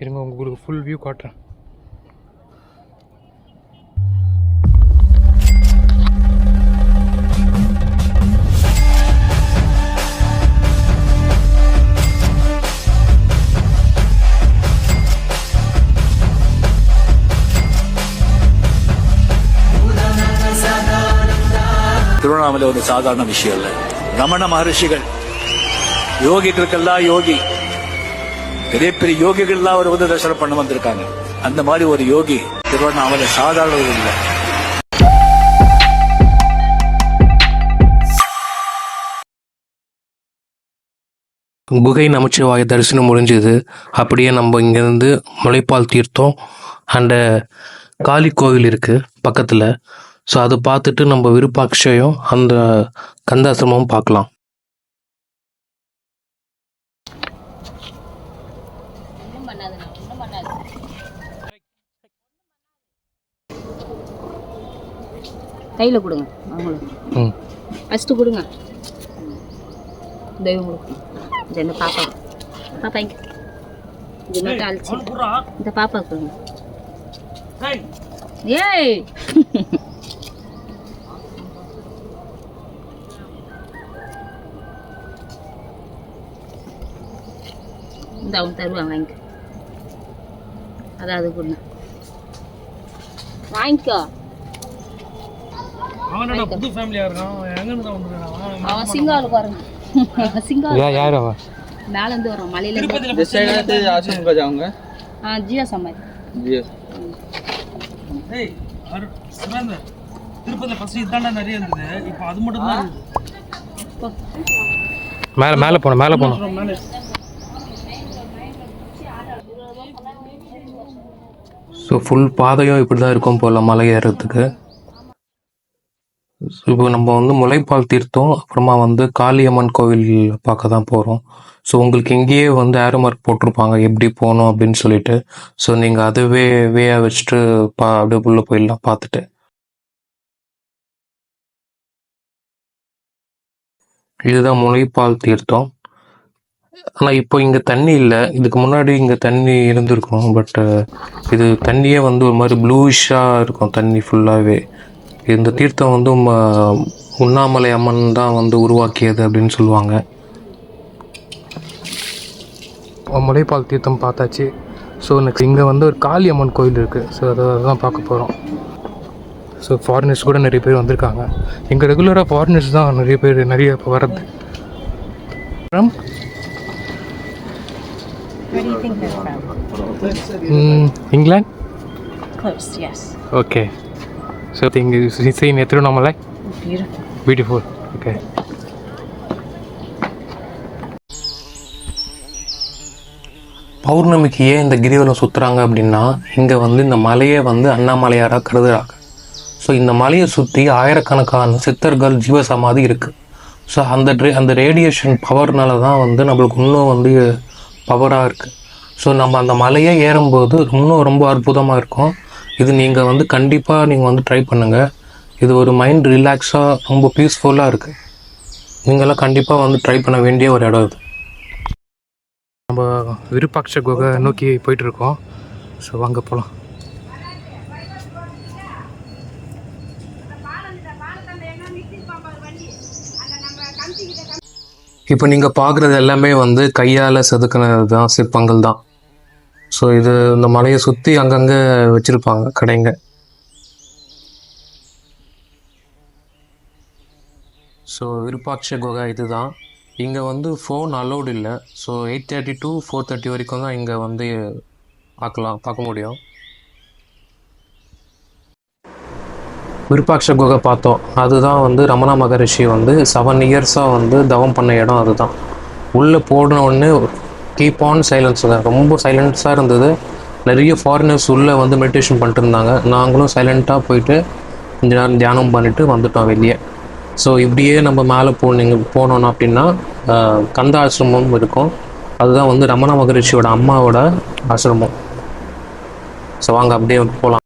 இருங்க உங்களுக்கு full view காட்டுறேன். திருவண்ணாமலை ஒரு சாதாரண விஷயம் இல்ல. ரமண மகர்ஷிகள். யோகிகளுக்கெல்லாம் யோகி. பெரிய பெரிய யோகிகள்லாம் அவர் வந்து தரிசனம் பண்ண வந்திருக்காங்க. அந்த மாதிரி ஒரு யோகி திருவண்ணாமலை சாதாரண இல்லை. குகை நமச்சிவாய தரிசனம் முடிஞ்சது. அப்படியே நம்ம இங்கேருந்து முளைப்பால் தீர்த்தம் அண்ட் காளி கோவில் இருக்குது பக்கத்தில். ஸோ அதை பார்த்துட்டு நம்ம விருப்பாட்சியும் அந்த கந்தாசிரமும் பார்க்கலாம். கையில் கொடுங்க அவங்களுக்கு ம். ஃபஸ்ட்டு கொடுங்க. தெய்வம் கொடுக்கணும் இது இந்த பாப்பா? பாப்பா இங்க. இது மட்டும் அழிச்சு இந்த பாப்பா கொடுங்க. ஏய். இந்த அவங்க தருவாங்க வாங்கிக்க. அதாவது கொடுங்க. வாங்கிக்கோ. அவனோட புது ஃபேமிலியா மேல இருந்து. அவங்க? நிறைய இருந்தது. இப்போ அது மட்டும் தான் இருக்கு மேல மேல போணும் மேல ஸோ ஃபுல் பாதையும் இப்படி தான் இருக்கும் போல் மலை ஏறுறதுக்கு. இப்போ நம்ம வந்து முளைப்பால் தீர்த்தம். அப்புறமா வந்து காளியம்மன் கோவில் பார்க்க தான் போகிறோம் ஸோ உங்களுக்கு இங்கேயே வந்து ஏரோமார்க் போட்டிருப்பாங்க. எப்படி போகணும் அப்படின்னு சொல்லிட்டு. ஸோ நீங்கள் அதுவே வேயா வச்சுட்டு பா அப்படியே உள்ளே போயிடலாம் பார்த்துட்டு. இதுதான் முளைப்பால் தீர்த்தம். ஆனால் இப்போ இங்கே தண்ணி இல்லை. இதுக்கு முன்னாடி இங்கே தண்ணி இருந்திருக்கும் பட் இது தண்ணியே வந்து ஒரு மாதிரி ப்ளூஷாக இருக்கும் தண்ணி ஃபுல்லாகவே இந்த தீர்த்தம் வந்து ம- உண்ணாமலை அம்மன் தான் வந்து உருவாக்கியது அப்படின்னு சொல்லுவாங்க. முளைப்பால் தீர்த்தம் பார்த்தாச்சு. ஸோ நெக்ஸ்ட் இங்கே வந்து ஒரு காளி அம்மன் கோயில் இருக்குது ஸோ அதை தான் பார்க்க போகிறோம் ஸோ ஃபாரினர்ஸ் கூட நிறைய பேர் வந்திருக்காங்க. இங்கே ரெகுலராக ஃபாரினர்ஸ் தான் நிறைய பேர் நிறைய இப்போ வர்றது. From? Where So I think you see in Tirunamalai? Beautiful. Beautiful. Okay. பௌர்ணமிக்கு ஏன் இந்த கிரிவலம் சுற்றுறாங்க அப்படின்னா இங்கே வந்து இந்த மலையை வந்து அண்ணாமலையாராக கருதுறாங்க ஸோ இந்த மலையை சுற்றி ஆயிரக்கணக்கான சித்தர்கள் ஜீவசமாதி இருக்குது ஸோ அந்த ட்ரே அந்த ரேடியேஷன் பவர்னால தான் வந்து நம்மளுக்கு இன்னும் வந்து பவராக இருக்குது ஸோ நம்ம அந்த மலையை ஏறும்போது இன்னும் ரொம்ப அற்புதமாக இருக்கும் இது நீங்கள் வந்து கண்டிப்பாக நீங்கள் வந்து ட்ரை பண்ணுங்கள் இது ஒரு மைண்ட் ரிலாக்ஸாக ரொம்ப பீஸ்ஃபுல்லாக இருக்குது நீங்களாம் கண்டிப்பாக வந்து ட்ரை பண்ண வேண்டிய ஒரு இடம் இது. நம்ம விருப்பாட்ச குகை நோக்கி போயிட்டுருக்கோம். ஸோ வாங்க போகலாம் இப்போ நீங்கள் பார்க்குறது எல்லாமே வந்து கையால் செதுக்கினது தான் சிற்பங்கள் தான் ஸோ இது இந்த மலையை சுற்றி அங்கங்கே வச்சுருப்பாங்க கடைங்க. ஸோ விருப்பாட்ச குகை இதுதான். இங்கே வந்து ஃபோன் அலோடு இல்லை. So eight thirty to four thirty வரைக்கும் தான் இங்கே வந்து பார்க்கலாம் பார்க்க முடியும். விருப்பாட்ச குகை பார்த்தோம். அதுதான் வந்து ரமணா மகரிஷி வந்து செவன் இயர்ஸாக வந்து தவம் பண்ண இடம் அதுதான். உள்ளே போன உடனே கீப் ஆன் சைலன்ஸ் தான் ரொம்ப சைலன்ஸாக இருந்தது. நிறைய ஃபாரினர்ஸ் உள்ளே வந்து மெடிடேஷன் பண்ணிட்டு இருந்தாங்க. நாங்களும் சைலண்ட்டாக போயிட்டு கொஞ்ச நேரம் தியானம் பண்ணிட்டு வந்துட்டோம் வெளியே. ஸோ இப்படியே நம்ம மேலே போனீங்க போனோம் அப்படின்னா கந்த ஆசிரமம் இருக்கும். அதுதான் வந்து ரமண மகரிஷியோட அம்மாவோட ஆசிரமம். ஸோ வாங்க அப்படியே போகலாம்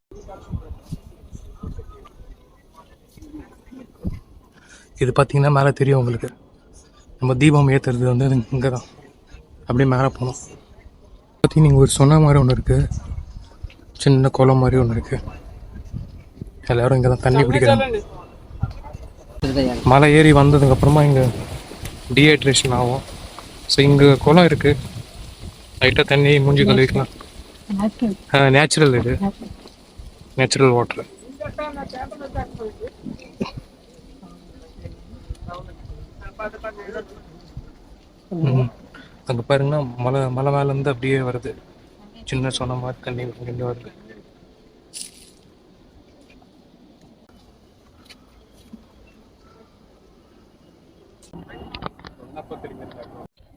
இது பார்த்தீங்கன்னா மேலே தெரியும் உங்களுக்கு. நம்ம தீபம் ஏற்றுறது வந்து இங்கே தான் அப்படியே மேலே போகணும். பார்த்தீங்கன்னா இங்கே ஒரு சொன்ன மாதிரி ஒன்று இருக்குது சின்ன குளம் மாதிரி ஒன்று இருக்குது எல்லாரும் இங்கே தான் தண்ணி குடிக்கிறாங்க. மலை ஏறி வந்ததுக்கப்புறமா இங்கே டீஹைட்ரேஷன் ஆகும். ஸோ இங்கே குளம் இருக்குது லைட்டாக தண்ணி மூஞ்சி கழுவிக்கலாம். நேச்சுரல் இது. நேச்சுரல் வாட்டர் அங்கே பாருங்கன்னா மலை மலை மேலேருந்து அப்படியே வருது. சின்ன சொன்ன மாதிரி தண்ணி இங்கே வருது.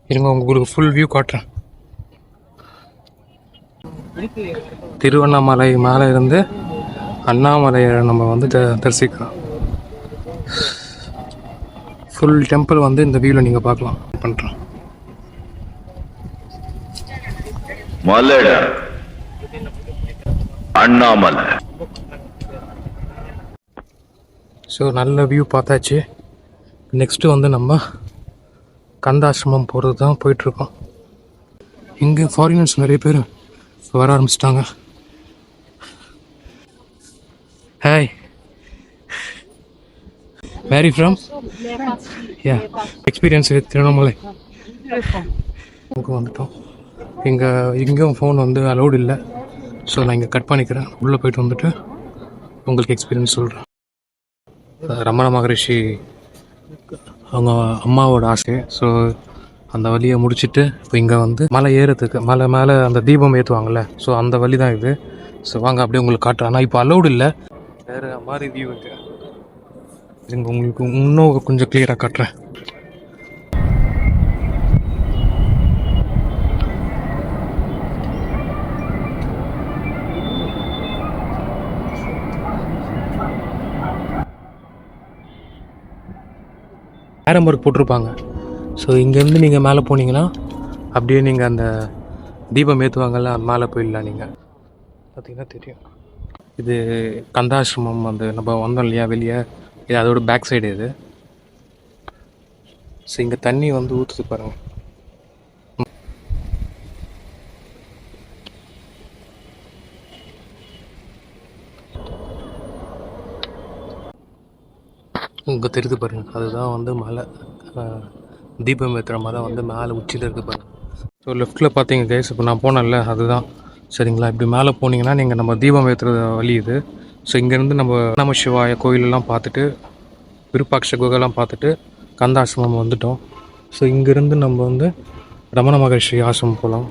இருங்க உங்களுக்கு ஃபுல் வியூ காட்டுறேன். திருவண்ணாமலை மேலே இருந்து அண்ணாமலையை நம்ம வந்து த- தரிசிக்கலாம். ஃபுல் டெம்பிள் வந்து இந்த வியூவில் நீங்கள் பார்க்கலாம். மலட அண்ணாமலை. ஸோ நல்ல வியூ பார்த்தாச்சு. நெக்ஸ்ட்டு வந்து நம்ம கந்தாசிரமம் போகிறது தான் போயிட்டுருக்கோம். இங்கே ஃபாரினர்ஸ் நிறைய பேர் வர ஆரம்பிச்சிட்டாங்க. Hi very from your experience Tiruvannamalai இங்கே வந்துட்டோம் இங்கே இங்கேயும் ஃபோன் வந்து அலௌடு இல்லை. ஸோ நான் இங்கே கட் பண்ணிக்கிறேன். உள்ளே போயிட்டு வந்துட்டு உங்களுக்கு எக்ஸ்பீரியன்ஸ் சொல்கிறேன் ரமண மகரிஷி அவங்க அம்மாவோட ஆசை. ஸோ அந்த வழியை முடிச்சுட்டு இப்போ இங்கே வந்து மலை ஏறுறதுக்கு மலை மேலே அந்த தீபம் ஏற்றுவாங்கள்ல ஸோ அந்த வழி தான் இது. ஸோ வாங்க அப்படியே உங்களுக்கு காட்டுறேன். ஆனால் இப்போ அலௌடு இல்லை. வேறு மாதிரி வியூ இருக்கு. இங்கே உங்களுக்கு இன்னும் கொஞ்சம் கிளியராக காட்டுறேன். கேரம் ஒர்க் போட்டிருப்பாங்க. ஸோ இங்கேருந்து நீங்கள் மேலே போனீங்கன்னா அப்படியே நீங்கள் அந்த தீபம் ஏற்றுவாங்கல்ல மேலே போயிடலாம் நீங்கள் பார்த்தீங்கன்னா தெரியும். இது கந்தாசிரமம் அந்த நம்ம வந்தோம் இல்லையா வெளியே? இது அதோட பேக் சைடு இது. ஸோ இங்கே தண்ணி வந்து ஊற்றுது பாருங்கள் இங்கே தெரியுது பாருங்க. அதுதான் வந்து மலை தீபம் ஏற்றுற மலை வந்து மேலே உச்சியில் இருக்குது பாருங்க. ஸோ லெஃப்ட்டில் பார்த்தீங்க கேஸ் இப்போ நான் போனேன்ல அதுதான். சரிங்களா? இப்படி மேலே போனீங்கன்னா நீங்கள் நம்ம தீபம் ஏற்றுறது வழி இது. ஸோ இங்கேருந்து நம்ம நம சிவாய கோயிலெல்லாம் பார்த்துட்டு விருப்பாட்ச குகைலாம் பார்த்துட்டு கந்தாசிரமம் வந்துட்டோம். ஸோ இங்கேருந்து நம்ம வந்து ரமண மகர்ஷி ஆசிரமம் போகலாம்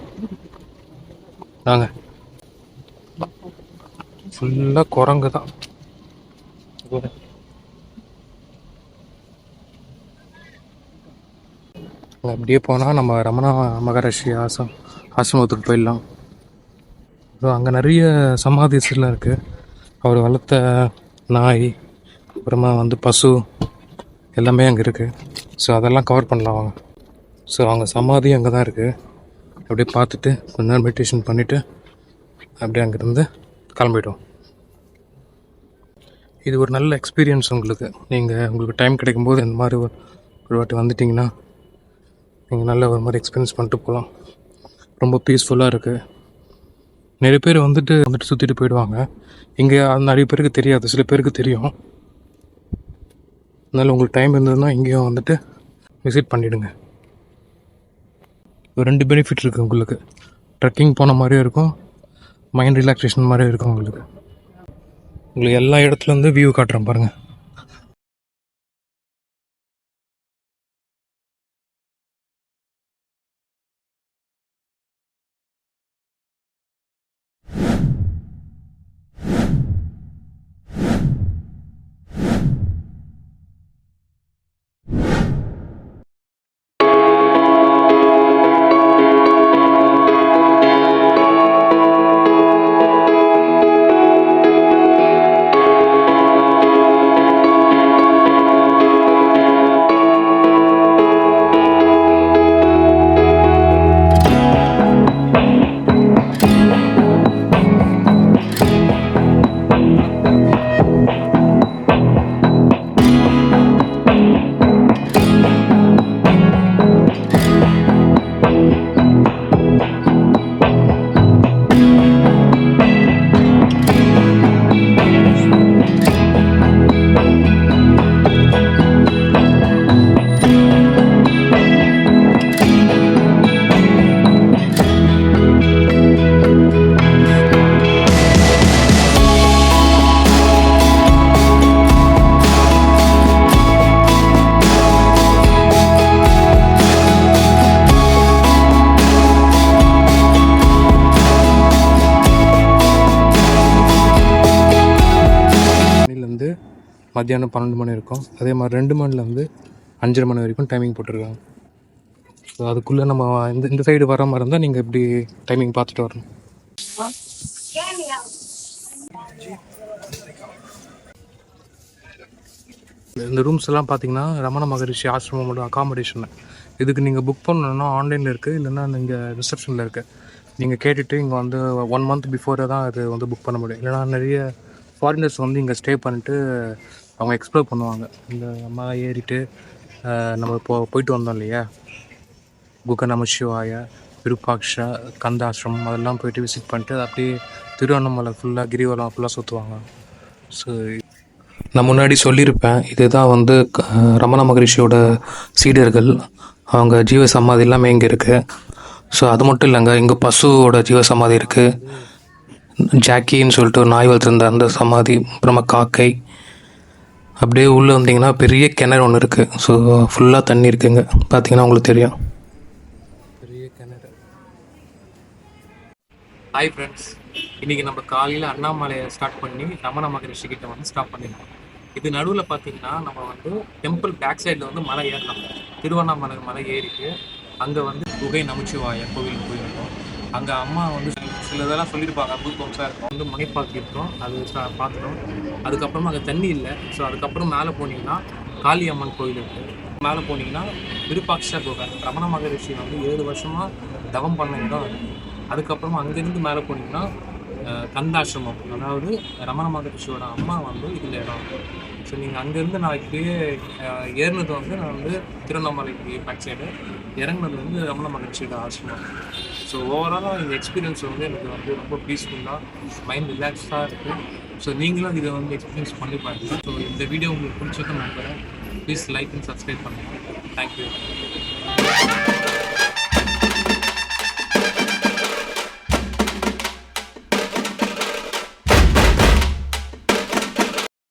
வாங்க. ஃபுல்லாக குரங்கு தான். அப்படியே போனால் நம்ம ரமணா மகரிஷி ஆசம் ஆசிரமத்துக்கு போயிடலாம். ஸோ அங்கே நிறைய சமாதிஸ்லாம் இருக்குது அவர் வளர்த்த நாய் அப்புறமா வந்து பசு எல்லாமே அங்கே இருக்குது ஸோ அதெல்லாம் கவர் பண்ணலாம் அவங்க ஸோ அவங்க சமாதி அங்கே தான் இருக்குது அப்படியே பார்த்துட்டு கொஞ்ச நேரம் மெடிடேஷன் பண்ணிவிட்டு அப்படியே அங்கேருந்து கிளம்பிடுவோம். இது ஒரு நல்ல எக்ஸ்பீரியன்ஸ் உங்களுக்கு. நீங்கள் உங்களுக்கு டைம் கிடைக்கும்போது இந்த மாதிரி ஒரு ஒரு வாட்டி வந்துட்டிங்கன்னா நீங்கள் நல்ல ஒரு மாதிரி எக்ஸ்பீரியன்ஸ் பண்ணிட்டு போகலாம் ரொம்ப பீஸ்ஃபுல்லாக இருக்குது நிறைய பேர் வந்துட்டு வந்துட்டு சுற்றிட்டு போயிடுவாங்க. இங்கே நிறைய பேருக்கு தெரியாது. சில பேருக்கு தெரியும். அதனால் உங்களுக்கு டைம் இருந்ததுன்னா இங்கேயும் வந்துட்டு விசிட் பண்ணிவிடுங்க ஒரு ரெண்டு பெனிஃபிட் இருக்குது உங்களுக்கு. ட்ரெக்கிங் போன மாதிரியும் இருக்கும். மைண்ட் ரிலாக்ஸேஷன் மாதிரியும் இருக்கும் உங்களுக்கு. உங்களுக்கு எல்லா இடத்துலேருந்து வியூ காட்டுறேன் பாருங்கள் மத்தியானம் பன்னெண்டு மணி இருக்கும். அதே மாதிரி ரெண்டு மணிலேருந்து அஞ்சரை மணி வரைக்கும் டைமிங் போட்டிருக்காங்க. ஸோ அதுக்குள்ளே நம்ம இந்த இந்த சைடு வர மாதிரி இருந்தால் நீங்கள் இப்படி டைமிங் பார்த்துட்டு வரணும். இந்த ரூம்ஸ் எல்லாம் பார்த்தீங்கன்னா ரமண மகரிஷி ஆசிரமோட அகாமடேஷன் இதுக்கு நீங்கள் புக் பண்ணணும்னா ஆன்லைனில் இருக்குது இல்லைன்னா நீங்கள் ரிசப்ஷனில் இருக்குது நீங்கள் கேட்டுட்டு இங்கே வந்து ஒன் மந்த் பிஃபோரே தான் அது வந்து புக் பண்ண முடியும். இல்லைனா நிறைய ஃபாரினர்ஸ் வந்து இங்கே ஸ்டே பண்ணிட்டு அவங்க எக்ஸ்ப்ளோர் பண்ணுவாங்க. இந்த அம்மா ஏறிட்டு நம்ம போ போயிட்டு வந்தோம் இல்லையா? குக நம சிவாய விருப்பாக்ஷா கந்தாசிரமம் அதெல்லாம் போயிட்டு விசிட் பண்ணிட்டு அப்படியே திருவண்ணாமலை ஃபுல்லாக கிரிவலம் ஃபுல்லாக சுற்றுவாங்க ஸோ நான் முன்னாடி சொல்லியிருப்பேன் இதுதான் வந்து க- ரமண மகரிஷியோட சீடர்கள் அவங்க ஜீவ சமாதி எல்லாமே இங்கே இருக்குது ஸோ அது மட்டும் இல்லைங்க இங்கே பசுவோட ஜீவ சமாதி இருக்குது ஜாக்கின்னு சொல்லிட்டு ஒரு நாய் வளர்த்துருந்த அந்த சமாதி அப்புறமா காக்கை அப்படியே உள்ளே வந்தீங்கன்னா பெரிய கிணறு ஒன்று இருக்குது ஸோ ஃபுல்லாக தண்ணி இருக்குங்க. பார்த்தீங்கன்னா உங்களுக்கு தெரியும். பெரிய கிணறு. ஹாய் ஃப்ரெண்ட்ஸ் இன்றைக்கி நம்ம காலையில் அண்ணாமலையை ஸ்டார்ட் பண்ணி ரமண மகரிஷி கிட்ட வந்து ஸ்டாப் பண்ணிடலாம் இது நடுவில் பார்த்தீங்கன்னா நம்ம வந்து டெம்பிள் பேக் சைடில் வந்து மலை ஏறலாம் திருவண்ணாமலை மலை ஏறிட்டு அங்கே வந்து குகை நமச்சிவாய கோவில் போயிருந்தோம். அங்கே அம்மா வந்து சில- இதெல்லாம் சொல்லியிருப்பாங்க பூத் இருக்கும் வந்து மணிப்பாக்கி இருக்கோம் அது பார்த்துட்டோம் அதுக்கப்புறமா அங்கே தண்ணி இல்லை. ஸோ அதுக்கப்புறம் மேலே போனீங்கன்னா காளியம்மன் கோயில் இருக்குது மேலே போனீங்கன்னா விருப்பாட்சா குகை ரமண மகரிஷி வந்து ஏழு வருஷமாக தவம் பண்ண இடம் அதுக்கப்புறமா அங்கேருந்து மேலே போனீங்கன்னா கந்தாசிரமம். அதாவது ரமண மகரிஷியோட அம்மா வந்து இதில் இடம். ஸோ நீங்கள் அங்கேருந்து நான் இப்படியே ஏறினது வந்து நான் வந்து திருவண்ணாமலைக்கு பேக் சைடு இறங்குனது வந்து ரமண மகரிஷியோட ஆசிரமம். ஸோ ஓவராலாக இந்த எக்ஸ்பீரியன்ஸ் வந்து எனக்கு வந்து ரொம்ப பீஸ்ஃபுல்லாக மைண்ட் ரிலாக்ஸ்டாக இருக்குது ஸோ நீங்களும் இதை வந்து எக்ஸ்பீரியன்ஸ் பண்ணி பாருங்கள் ஸோ இந்த வீடியோ உங்களுக்கு பிடிச்சிருக்குன்னு நம்புகிறேன் ப்ளீஸ் லைக் அண்ட் சப்ஸ்கிரைப் பண்ணுங்கள் தேங்க்யூ